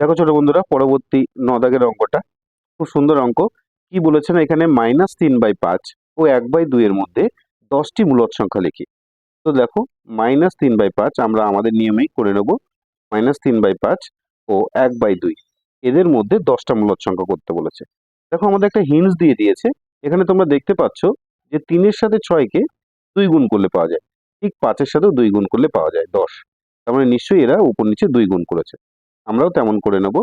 দেখো ছোট বন্ধুরা, পরবর্তী ন দাগের অঙ্কটা। খুব সুন্দর অঙ্ক। কি বলেছেন এখানে? মাইনাস তিন বাই পাঁচ ও এক বাই দুইয়ের মধ্যে দশটি মূলদ সংখ্যা লিখি। তো দেখো, মাইনাস তিন বাই পাঁচ আমরা আমাদের নিয়মেই করে নেব। মাইনাস তিন বাই পাঁচ ও এক বাই দুই। এদের মধ্যে দশটা মূলদ সংখ্যা করতে বলেছে। দেখো, আমাদের একটা হিন্স দিয়ে দিয়েছে। এখানে তোমরা দেখতে পাচ্ছ যে তিনের সাথে ছয়কে দুই গুণ করলে পাওয়া যায়। ঠিক পাঁচের সাথেও দুই গুণ করলে পাওয়া যায় দশ। তার মানে নিশ্চয়ই এরা উপর নিচে দুই গুণ করেছে। আমরাও তেমন করে নেব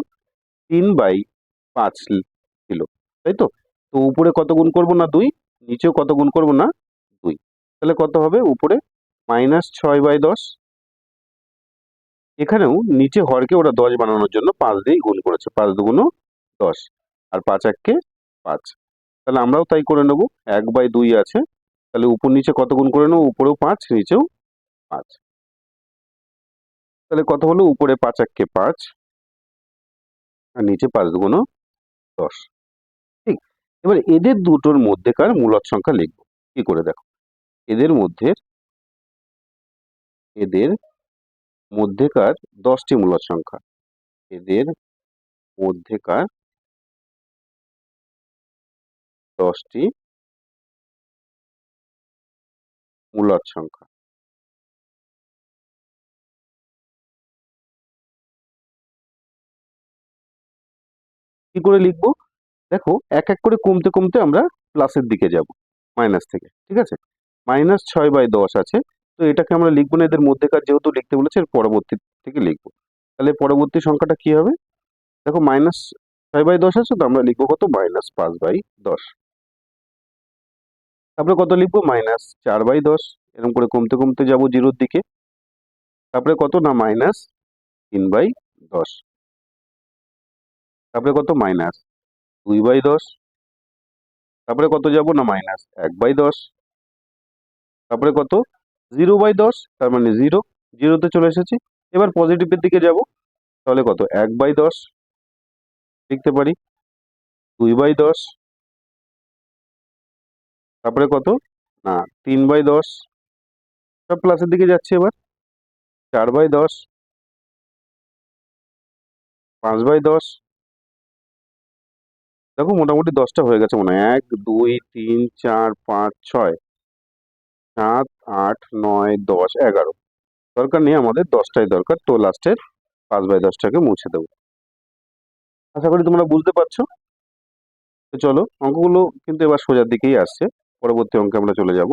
তিন বাই পাঁচ কিলো, তাই তো? তো উপরে কত গুণ করব না দুই? নিচেও কত গুণ করব না দুই? তাহলে কত হবে? উপরে মাইনাস ছয় বাই দশ। এখানেও নিচে হরকে ওরা দশ বানানোর জন্য পাঁচ দিয়েই গুণ করেছে, পাঁচ দুগুণও দশ। আর পাঁচ এককে পাঁচ। তাহলে আমরাও তাই করে নেব, এক বাই দুই আছে। তাহলে উপর নিচে কত গুণ করে নেব? উপরেও পাঁচ, নিচেও পাঁচ। তাহলে কত হলো? উপরে পাঁচ এককে পাঁচ। আর নিচে পাঁচ দুগুণ দশ। ঠিক? এবার এদের দুটোর মধ্যেকার মূলদ সংখ্যা লিখব। কি করে দেখো? এদের মধ্যে এদের মধ্যেকার দশটি মূলদ সংখ্যা। এদের মধ্যেকার দশটি মূলদ সংখ্যা। কি করে লিখব? দেখো, এক এক করে কমতে কমতে আমরা প্লাসের দিকে যাব মাইনাস থেকে, ঠিক আছে? মাইনাস ছয় বাই দশ আছে, তো এটাকে আমরা লিখব না, এদের মধ্যেকার যেহেতু লিখতে বলেছে পরবর্তী থেকে লিখব। তাহলে পরবর্তী সংখ্যাটা কি হবে? দেখো মাইনাস ছয় বাই দশ আছে, তো আমরা লিখব কত? মাইনাস পাঁচ বাই দশ। তারপরে কত লিখব? মাইনাস চার বাই দশ, এরকম করে কমতে কমতে যাব জিরোর দিকে। তারপরে কত? না মাইনাস তিন বাই দশ। তারপরে কত? মাইনাস দুই বাই দশ। তারপরে কত যাব না মাইনাস? এক বাই দশ। তারপরে কত? জিরো বাই দশ, তার মানে জিরো। জিরোতে চলে এসেছি। এবার পজিটিভের দিকে যাব। তাহলে কত? এক বাই দশ। লিখতে পারি। দুই বাই দশ। তারপরে কত? না, তিন বাই দশ। সব প্লাসের দিকে যাচ্ছে এবার। চার বাই দশ। পাঁচ বাই দশ। দেখো মোটামুটি দশটা হয়ে গেছে মনে হয়। এক, দুই, তিন, চার, পাঁচ, ছয়, সাত, আট, নয়, দশ, এগারো। দরকার নেই আমাদের, দশটাই দরকার। তো লাস্টের পাঁচ বাই দশটাকে মুছে দেবো। আশা করি তোমরা বুঝতে পারছ। তো চলো, অঙ্কগুলো কিন্তু এবার সোজার দিকেই আসছে। পরবর্তী অঙ্কে আমরা চলে যাব।